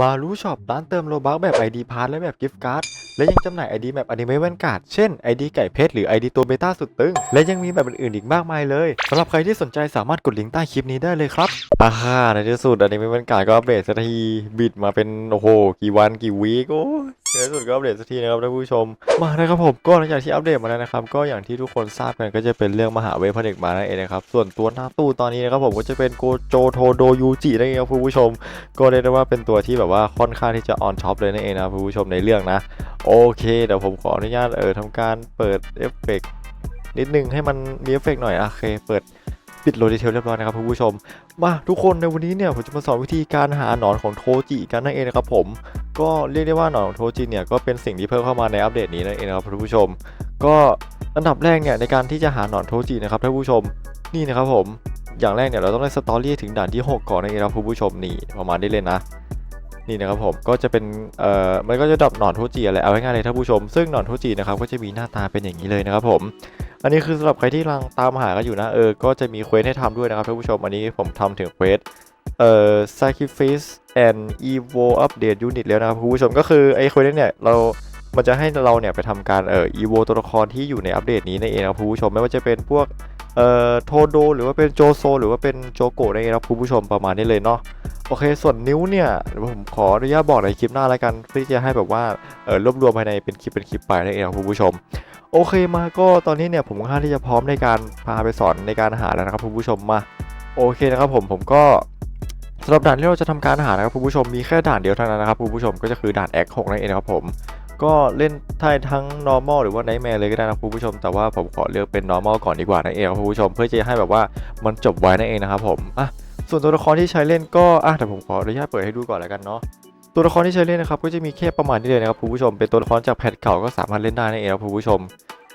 มารู้ช็อปร้านเติมโลบัคแบบ ID p a s s และแบบกิฟต์การ์ดและยังจำหน่าย ID แบบอนิเมะแวนการ์ดเช่น ID ไก่เพชรหรือ ID ตัวเบต้าสุดตึง และยังมีแบบอื่นๆอีกมากมายเลยสำหรับใครที่สนใจสามารถกดลิงก์ใต้คลิปนี้ได้เลยครับอาฮ่าในที่สุดอนิเมะแวนการ์ดก็อัปเดตสักทีบิดมาเป็นโอ้โหกี่วันกี่วีคโอ้ในสุดก็อัปเดตสักทีนะครับท่านผู้ชม มานะครับผมก็หลังจากที่อัปเดตมาแล้วนะครับ ก็อย่างที่ทุกคนทราบกันก็จะเป็นเรื่องมหาเวทพระเด็กมานั่นเองนะครับ ส่วนตัวหน้าตู้ตอนนี้นะครับผมก็จะเป็นโกโจโทโดยูจินั่นเองครับผู้ชม ก็เรียกได้ว่าเป็นตัวที่แบบว่าค่อนข้างที่จะออนท็อปเลยนั่นเองนะผู้ชมในเรื่องนะ โอเคเดี๋ยวผมขออนุญาตเออทำการเปิดเอฟเฟกต์นิดนึงให้มันมีเอฟเฟกต์หน่อยโอเค เปิดปิดโลดดีเทลเรียบร้อยนะครับคุณผู้ชม มาทุกคนในวันนี้เนี่ยผมจะมาสอนวิธีการหาหนอนของโทจิกันนั่นเองนะครับผม ก็เรียกได้ว่าหนอนโทจิเนี่ยก็เป็นสิ่งที่เพิ่มเข้ามาในอัปเดตนี้นั่นเองนะครับคุณผู้ชม ก็อันดับแรกเนี่ยในการที่จะหาหนอนโทจินะครับท่านผู้ชมนี่นะครับผมอย่างแรกเนี่ยเราต้องได้สตอรี่ถึงด่านที่ 6 ก่อนนะครับคุณผู้ชมนี่ประมาณได้เลยนะ นี่นะครับผมก็จะเป็นเอ่อมันก็จะดับหนอนโทจิอะไรเอาง่ายๆเลยท่านผู้ชมซึ่งหนอนโทจินะครับก็จะมีหน้าตาเป็นอย่างนี้เลยนะครับผมอันนี้คือสำหรับใครที่กำลังตามหากันอยู่นะเออก็จะมีเควสให้ทำด้วยนะครับท่านผู้ชมอันนี้ผมทำถึงเควส เอ่อ sacrifice and evo update unit แล้วนะครับคุณผู้ชมก็คือไอ้เควสเนี่ยเรา มันจะให้เราเนี่ยไปทำการเอ่อ evo ตัวละครที่อยู่ในอัปเดตนี้นั่นเองนะครับคุณผู้ชมไม่ว่าจะเป็นพวกเอ่อโทโดหรือว่าเป็นโจโซ หรือว่าเป็นโจโกะนั่นเองครับคุณผู้ชมประมาณนี้เลยเนาะโอเค ส่วนนิ้วเนี่ยผมขออนุญาตบอกในคลิปหน้าแล้วกันเพื่อที่จะให้แบบว่าเออรวบรวมภายในเป็นคลิปเป็นคลิปไปนั่นเองครับคุณผู้ชม โอเคมาก็ตอนนี้เนี่ยผมค่อนข้างที่จะพร้อมในการพาไปสอนในการหาแล้วนะครับคุณผู้ชมมาโอเคนะครับผมผมก็ำหรับด่านที่เราจะทำการหานะครับคุณผู้ชมมีแค่ด่านเดียวเท่านั้นนะครับคุณผู้ชมก็จะคือด่าน X6 นั่นเองครับผมก็เล่นได้ทั้ง normal หรือว่า nightmare เลยก็ได้นะคุณผู้ชม แต่ว่าผมขอเลือกเป็น normal ก่อนดีกว่านั่นเองครับคุณผู้ชม เพื่อจะให้แบบว่ามันจบไว้นั่นเองนะครับผมอะส่วนตัวละครที่ใช้เล่นก็อะแต่ผมขออนุญาตเปิดให้ดูก่อนแล้วกันเนาะตัวละครที่ใช้เล่นนะครับก็จะมีแค่ประมาณนี้เลยนะครับคุณผู้ชม เป็นตัวละครจากแพทเก่าก็สามารถเล่นได้นั่นเองครับคุณผู้ชม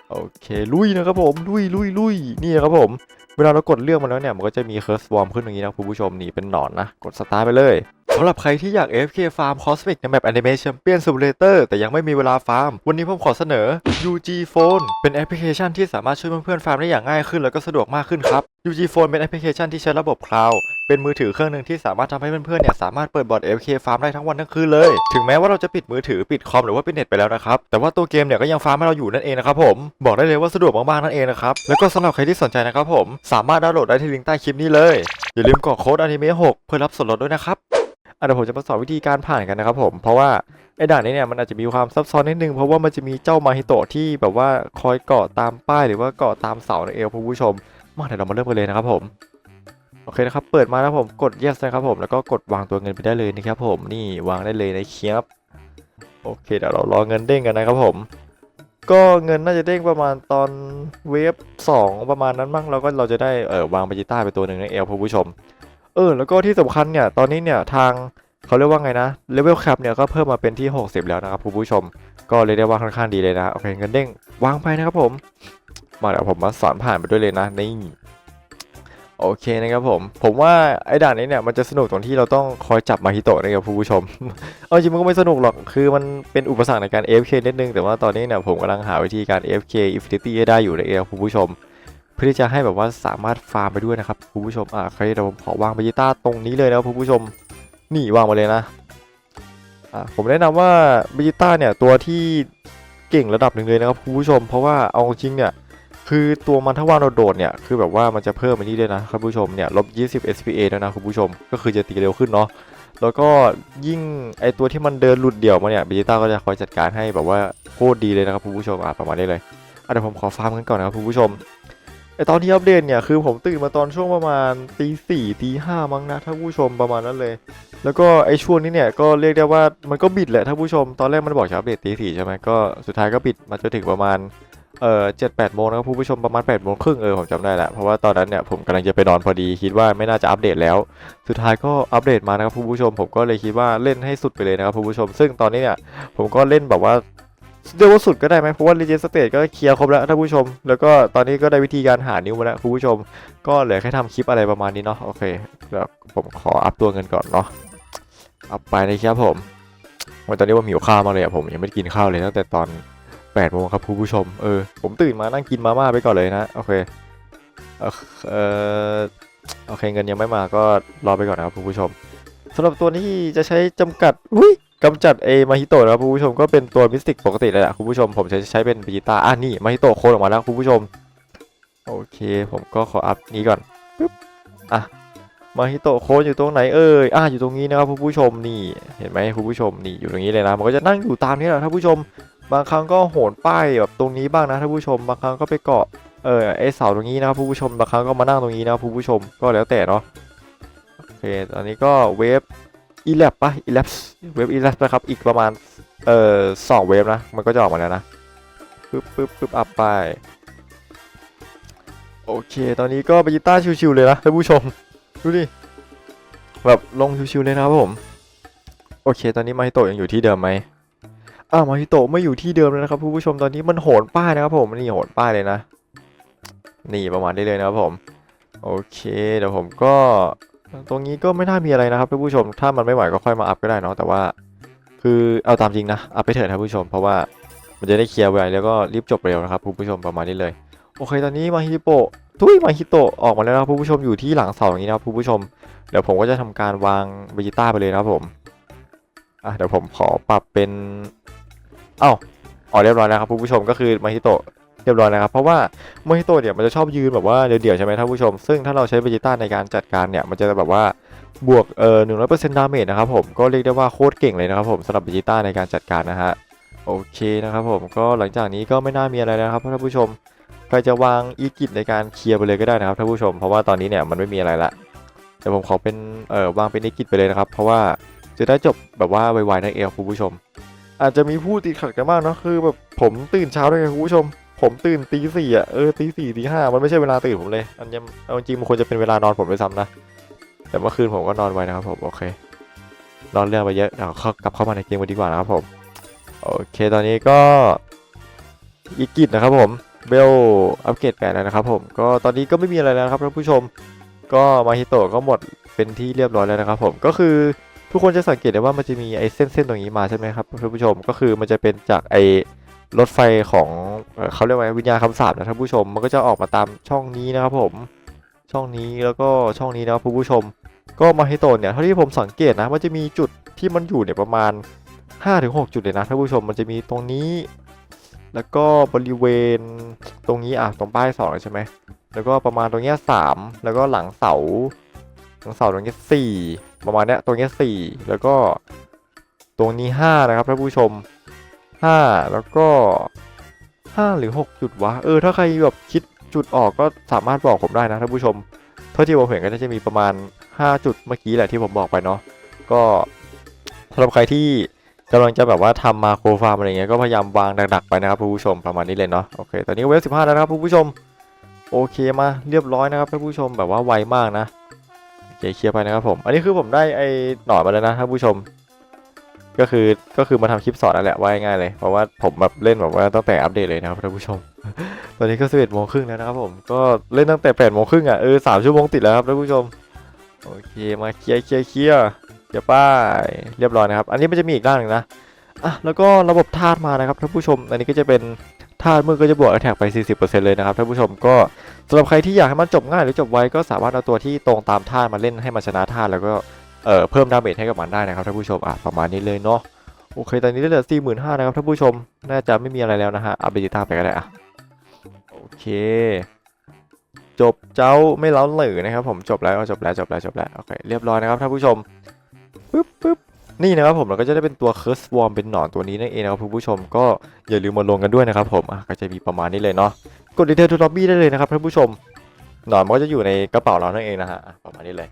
โอเคลุยนะครับผมลุยลุยลุยนี่นะครับผม เวลาเรากดเลือกมันแล้วเนี่ย มันก็จะมีเคิร์สวอร์มขึ้นอย่างนี้นะคุณผู้ชมนี่เป็นหนอนนะ กดสตาร์ไปเลย สำหรับใครที่อยาก AFK Farm Cosmic ในแมป Anime Champion Simulator แต่ยังไม่มีเวลาฟาร์ม วันนี้ผมขอเสนอ UG Phone เป็นแอปพลิเคชันที่สามารถช่วยเพื่อนๆฟาร์มได้อย่างง่ายขึ้น แล้วก็สะดวกมากขึ้นครับ UG Phone เป็นแอปพลิเคชันที่ใช้ระบบคลาวด์เป็นมือถือเครื่องหนึ่งที่สามารถทำให้เพื่อนๆเนี่ยสามารถเปิดบอร์ด AFK Farm ได้ทั้งวันทั้งคืนเลย ถึงแม้ว่าเราจะปิดมือถือปิดคอมหรือว่าปิดเน็ตไปแล้วนะครับ แต่ว่าตัวเกมเนี่ยก็ยังฟาร์มให้เราอยู่นั่นเองนะครับผม บอกได้เลยว่าสะดวกมากๆนั่นเองนะครับ แล้วก็สำหรับใครที่สนใจนะครับผม สามารถดาวน์โหลดได้ที่ลิงก์ใต้คลิปนี้เลย อย่าลืมกรอกโค้ดอนิเมะ6เพื่อรับส่วนลดด้วยนะครับ เดี๋ยวผมจะมาสอนวิธีการผ่านกันนะครับผมเพราะว่าไอ้ด่านนี้เนี่ยมันอาจจะมีความซับซ้อนนิดนึงเพราะว่ามันจะมีเจ้ามาฮิโตะที่แบบว่าคอยเกาะตามป้ายหรือว่าเกาะตามเสาในเอวผู้ชมมาเดี๋ยวเรามาเริ่มกันเลยนะครับผมโอเคนะครับเปิดมาแล้วผมกด yes นะครับผมแล้วก็กดวางตัวเงินไปได้เลยนะครับผมนี่วางได้เลยในเคียบโอเคเดี๋ยวเรารอเงินเด้งกันนะครับผมก็เงินน่าจะเด้งประมาณตอนเวฟ2ประมาณนั้นมั้งเราก็เราจะได้เออวางเบจิต้าไปตัวหนึ่งในเอลผู้ชม เออ แล้วก็ที่สำคัญเนี่ย ตอนนี้เนี่ยทางเขาเรียกว่าไงนะเลเวลแคปเนี่ยก็เพิ่มมาเป็นที่ 60 แล้วนะครับคุณผู้ชม ก็เลยได้ว่าค่อนข้างดีเลยนะโอเคเงินเด้งวางไปนะครับผม มาเดี๋ยวผมมาสอนผ่านไปด้วยเลยนะนี่โอเคนะครับผม ผมว่าไอ้ด่านนี้เนี่ยมันจะสนุกตรงที่เราต้องคอยจับมาฮิโตะนะครับผู้ชม เอาจริงมันก็ไม่สนุกหรอก คือมันเป็นอุปสรรคในการ AFK นิดนึง แต่ว่าตอนนี้เนี่ยผมกำลังหาวิธีการ AFK Infinity ให้ได้อยู่นะครับผู้ชม เพื่อที่จะให้แบบว่าสามารถฟาร์มไปด้วยนะครับคุณผู้ชมอะใครเดี๋ยวผมขอวางเบจิต้าตรงนี้เลยนะครับคุณผู้ชมนี่วางมาเลยนะอะผมแนะนำว่าเบจิต้าเนี่ยตัวที่เก่งระดับหนึ่งเลยนะครับคุณผู้ชม เพราะว่าเอาจริงเนี่ยคือตัวมันถ้าว่างโดดเนี่ยคือแบบว่ามันจะเพิ่มอันนี้ด้วยนะครับผู้ชมเนี่ยลบ20 SPA แล้วนะคุณผู้ชม ก็คือจะตีเร็วขึ้นเนาะแล้วก็ยิ่งไอตัวที่มันเดินหลุดเดี่ยวมาเนี่ยเบจิต้าก็จะคอยจัดการให้แบบว่าโคตรดีเลยนะครับคุณผู้ชมอะประมาณนี้เลยอะเดี๋ยวผมขอฟาร์มกันก่อนนะครับคุณผู้ชม ไอตอนที่อัปเดตเนี่ยคือผมตื่นมาตอนช่วงประมาณตีสี่ตีห้ามั้งนะท่านผู้ชมประมาณนั้นเลย แล้วก็ไอช่วงนี้เนี่ยก็เรียกได้ว่ามันก็บิดแหละท่านผู้ชม ตอนแรกมันบอกจะอัปเดตตีสี่ใช่ไหมก็สุดท้ายก็บิดมาจนถึงประมาณเอ่อเจ็ดแปดโมงนะครับผู้ชมประมาณแปดโมงครึ่งเออผมจำได้แหละเพราะว่าตอนนั้นเนี่ยผมกำลังจะไปนอนพอดีคิดว่าไม่น่าจะอัปเดตแล้ว สุดท้ายก็อัปเดตมานะครับผู้ชมผมก็เลยคิดว่าเล่นให้สุดไปเลยนะครับผู้ชม ซึ่งตอนนี้เนี่ยผมก็เล่นแบบว่า เรียกว่าสุดก็ได้ไหมเพราะว่า Legend State ก็เคลียร์ครบแล้วท่านผู้ชม แล้วก็ตอนนี้ก็ได้วิธีการหานิ้วมาแล้วคุณผู้ชม ก็เหลือแค่ทำคลิปอะไรประมาณนี้เนาะโอเคเดี๋ยวผมขออัพตัวเงินก่อนเนาะอัพไปนะครับผมวันตอนนี้ว่าหิวข้าวมาเลยอะผมยังไม่ได้กินข้าวเลยตั้งแต่ตอน8โมงครับคุณผู้ชมเออผมตื่นมานั่งกินมาม่าไปก่อนเลยนะโอเคเออเออโอเคเงินยังไม่มาก็รอไปก่อนนะครับคุณผู้ชมสำหรับตัวที่จะใช้จำกัดอุ้ย กำจัดเอมาฮิโตะนะครับคุณผู้ชมก็เป็นตัวมิสติกปกติเลยแหละคุณผู้ชมผมจะใช้เป็นบจิตาอะนี่มาฮิโตะโค้ดออกมาแล้วคุณผู้ชม โอเค ผมก็ขออัพนี้ก่อนปึ๊บอะมาฮิโตะโค้ดอยู่ตรงไหนเอ่ยอะอยู่ตรงนี้นะครับคุณผู้ชมนี่เห็นไหมคุณผู้ชมนี่อยู่ตรงนี้เลยนะมันก็จะนั่งอยู่ตามนี้แหละท่านผู้ชม บางครั้งก็โหนป้ายแบบตรงนี้บ้างนะท่านผู้ชม บางครั้งก็ไปเกาะเออไอเสาตรงนี้นะครับผู้ชมบางครั้งก็มานั่งตรงนี้นะครับผู้ชมก็แล้วแต่เนาะโอเคตอนนี้ก็เวฟ อีแลบปะอีแลบเวฟอีแลบนะครับ อีกประมาณ เอ่อสองเวฟนะ มันก็จะออกมาแล้วนะปึ๊บปึ๊บปึ๊บอัพไป โอเค ตอนนี้ก็ไปยิต้าชิวๆเลยนะท่านผู้ชม ดูดิ แบบลงชิวๆเลยนะครับผม โอเค ตอนนี้มาฮิโตะยังอยู่ที่เดิมไหมอ้าวมาฮิโตะไม่อยู่ที่เดิมแล้วนะครับผู้ผู้ชม ตอนนี้มันโหนป้ายนะครับผม นี่โหนป้ายเลยนะ นี่ประมาณนี้เลยนะครับผม โอเค เดี๋ยวผมก็ ตรงนี้ก็ไม่น่ามีอะไรนะครับท่านผู้ชม ถ้ามันไม่ไหวก็ค่อยมาอัพก็ได้เนาะแต่ว่า คือเอาตามจริงนะอัพไปเถิดท่านผู้ชม เพราะว่ามันจะได้เคลียร์ไวแล้วก็รีบจบเร็วนะครับคุณผู้ชมประมาณนี้เลย โอเคตอนนี้มาฮิโตะทุยมาฮิโตะออกมาแล้วนะครับคุณผู้ชมอยู่ที่หลังเสาอย่างนี้นะครับคุณผู้ชมเดี๋ยวผมก็จะทำการวางเบจิต้าไปเลยนะครับผมอะเดี๋ยวผมขอปรับเป็นเอ้าอ๋อเรียบร้อยแล้วครับผู้ชมก็คือมาฮิโตะ เรียบร้อยนะครับ เพราะว่าโมฮิโตะเนี่ยมันจะชอบยืนแบบว่าเดี่ยวๆใช่ไหมท่านผู้ชม ซึ่งถ้าเราใช้เบจิต้าในการจัดการเนี่ยมันจะแบบว่าบวกเอ่อหนึ่งร้อยเปอร์เซ็นต์ดาเมจนะครับผมก็เรียกได้ว่าโคตรเก่งเลยนะครับผมสำหรับเบจิต้าในการจัดการนะฮะโอเคนะครับผมก็หลังจากนี้ก็ไม่น่ามีอะไรแล้วนะครับท่านผู้ชมใครจะวางอีกิจในการเคลียร์ไปเลยก็ได้นะครับท่านผู้ชม เพราะว่าตอนนี้เนี่ยมันไม่มีอะไรละเดี๋ยวผมขอเป็นเอ่อวางเป็นอีกิจไปเลยนะครับ เพราะว่าจะได้จบแบบว่าไวๆนั่นเองคุณผู้ชม อาจจะมีผู้ติดขัดกันบ้างเนาะคือแบบผมตื่นเช้าด้วยคุณผู้ชม ผมตื่นตีสี่อะเออตีสี่ตีห้ามันไม่ใช่เวลาตื่นผมเลย อันยังเอาจริงมันควรจะเป็นเวลานอนผมด้วยซ้ำนะ แต่เมื่อคืนผมก็นอนไวนะครับผมโอเคนอนเรื่องไปเยอะเดี๋ยวเข้ากลับเข้ามาในเกมกันดีกว่านะครับผมโอเคตอนนี้ก็อีกิจนะครับผมเบลอัปเกรดแปดแล้วนะครับผมก็ตอนนี้ก็ไม่มีอะไรแล้วครับท่านผู้ชม ก็มาฮิโตะก็หมดเป็นที่เรียบร้อยแล้วนะครับผมก็คือทุกคนจะสังเกตได้ว่ามันจะมีไอ้เส้นเส้นๆตรงนี้มาใช่ไหมครับท่านผู้ชมก็คือมันจะเป็นจากไอ รถไฟของเขาเรียกว่าวิญญาณคำสาปนะท่านผู้ชมมันก็จะออกมาตามช่องนี้นะครับผมช่องนี้แล้วก็ช่องนี้นะครับคุณผู้ชม ก็มาให้โตนเนี่ยเท่าที่ผมสังเกตนะมันจะมีจุดที่มันอยู่เนี่ยประมาณ 5-6 จุดเลยนะท่านผู้ชมมันจะมีตรงนี้ แล้วก็บริเวณตรงนี้อะตรงป้ายสองใช่ไหมแล้วก็ประมาณตรงเนี้ยสามแล้วก็หลังเสาตรงเสาตรงนี้สี่ประมาณเนี้ยตรงนี้สี่แล้วก็ตรงนี้ห้านะครับท่านผู้ชม ห้าแล้วก็ห้าหรือหกจุดวะ เออ ถ้าใครแบบคิดจุดออกก็สามารถบอกผมได้นะท่านผู้ชม เท่าที่ผมเห็นก็น่าจะมีประมาณ5จุดเมื่อกี้แหละที่ผมบอกไปเนาะ ก็สำหรับใครที่กำลังจะแบบว่าทำมาโครฟาร์มอะไรเงี้ยก็พยายามวางดักๆไปนะครับท่านผู้ชมประมาณนี้เลยเนาะโอเคตอนนี้เวฟสิบห้าแล้วนะครับท่านผู้ชมโอเคมาเรียบร้อยนะครับท่านผู้ชมแบบว่าไวมากนะโอเคเคลียร์ไปนะครับผม อันนี้คือผมได้ไอ้หนอนมาแล้วนะท่านผู้ชม ก็คือก็คือมาทำคลิปสอนนั่นแหละว่าง่ายเลยเพราะว่าผมแบบเล่นแบบว่าตั้งแต่อัปเดตเลยนะครับท่านผู้ชม ตอนนี้ก็สิบเอ็ดโมงครึ่งแล้วนะครับผมก็เล่นตั้งแต่แปดโมงครึ่งอะเออสามชั่วโมงติดแล้วครับท่านผู้ชมโอเคมาเคลียร์เคลียร์เคลียร์เคลียป้ายเรียบร้อยนะครับ อันนี้มันจะมีอีกด้านหนึ่งนะอะแล้วก็ระบบธาตุมานะครับท่านผู้ชม อันนี้ก็จะเป็นธาตุมือก็จะบวกแทกไป 40%เลยนะครับท่านผู้ชมก็สำหรับใครที่อยากให้มันจบง่ายหรือจบไวก็สามารถเอาตัวที่ตรงตามธาตุมาเล่นให้มันชนะธาตุแล้วก็ เอ่อเพิ่มดาเมจให้กับมันได้นะครับท่านผู้ชมอะประมาณนี้เลยเนาะโอเคตอนนี้ได้เหลือ45,000นะครับท่านผู้ชม น่าจะไม่มีอะไรแล้วนะฮะอัปเดตธาไปก็ได้อะโอเค จบเจ้าไม่เล้าหลือนะครับ ผมจบแล้วจบแล้วจบแล้วจบแล้วโอเคเรียบร้อยนะครับท่านผู้ชมปึ๊บปึ๊บนี่นะครับผมเราก็จะได้เป็นตัวเคิร์สวอร์มเป็นหนอนตัวนี้นั่นเองนะครับคุณผู้ชมก็อย่าลืมมาลงกันด้วยนะครับผมอะก็จะมีประมาณนี้เลยเนาะกดดีเทลทูล็อบบี้ได้เลยนะครับท่านผู้ชมหนอนมันก็จะอยู่ในกระเป๋าเรานั่นเองนะฮะประมาณนี้เลย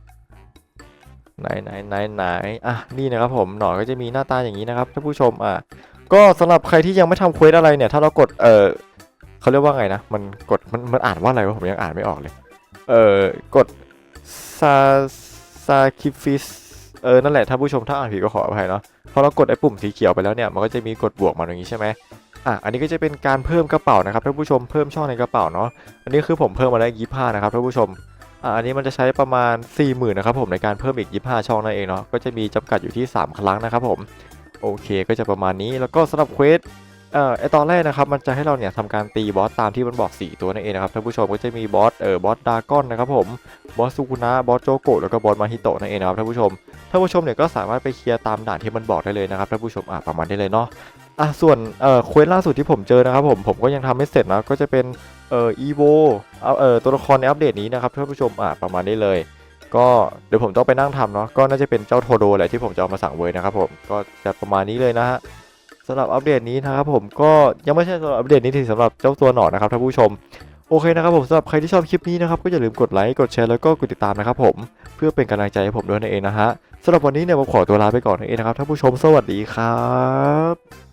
ไหนไหนไหนไหนอะนี่นะครับผมหนอนก็จะมีหน้าตาอย่างนี้นะครับท่านผู้ชมอะก็สำหรับใครที่ยังไม่ทำเควสอะไรเนี่ย ถ้าเรากดเออเขาเรียกว่าไงนะ มันกดมันมันอ่านว่าอะไรวะผมยังอ่านไม่ออกเลย เออกดซาซาคิฟิสเออนั่นแหละท่านผู้ชมถ้าอ่านผิดก็ขออภัยเนาะพอเรากดไอ้ปุ่มสีเขียวไปแล้วเนี่ยมันก็จะมีกดบวกมาตรงนี้ใช่ไหมอะอันนี้ก็จะเป็นการเพิ่มกระเป๋านะครับท่านผู้ชมเพิ่มช่องในกระเป๋าเนาะอันนี้คือผมเพิ่มมาได้ยี่ห้านะครับท่านผู้ชม อันนี้มันจะใช้ประมาณ 40,000นะครับผมในการเพิ่มอีก 25 ช่องนั่นเองเนาะก็จะมีจำกัดอยู่ที่ 3 ครั้งนะครับผมโอเคก็จะประมาณนี้แล้วก็สำหรับเควสเอ่อไอตอนแรกนะครับมันจะให้เราเนี่ยทำการตีบอสตามที่มันบอก 4 ตัวนั่นเองนะครับท่านผู้ชมก็จะมีบอสเอ่อบอสดากอนนะครับผมบอสซูกุนะบอสโจโกะแล้วก็บอสมาฮิโตะนั่นเองนะครับท่านผู้ชมท่านผู้ชมเนี่ยก็สามารถไปเคลียร์ตามด่านที่มันบอกได้เลยนะครับท่านผู้ชมอะประมาณนี้เลยเนาะอะส่วนเอ่อเควสล่าสุดที่ผมเจอนะครับผมผมก็ยังทำไม่เสร็จนะก็จะเป็น เอออีโวเอาเออตัวละครในอัปเดตนี้นะครับท่านผู้ชมอะประมาณนี้เลย ก็เดี๋ยวผมต้องไปนั่งทำเนาะก็น่าจะเป็นเจ้าโทโดแหละที่ผมจะเอามาสั่งเวยนะครับผมก็จะประมาณนี้เลยนะฮะสำหรับอัปเดตนี้นะครับผมก็ยังไม่ใช่สำหรับอัปเดตนี้ที่สำหรับเจ้าตัวหนอนนะครับท่านผู้ชมโอเคนะครับผมสำหรับใครที่ชอบคลิปนี้นะครับก็อย่าลืมกดไลค์กดแชร์แล้วก็กดติดตามนะครับผมเพื่อเป็นกำลังใจให้ผมด้วยนั่นเองนะฮะสำหรับวันนี้เนี่ยผมขอตัวลาไปก่อนนั่นเองนะครับท่านผู้ชมสวัสดีครับ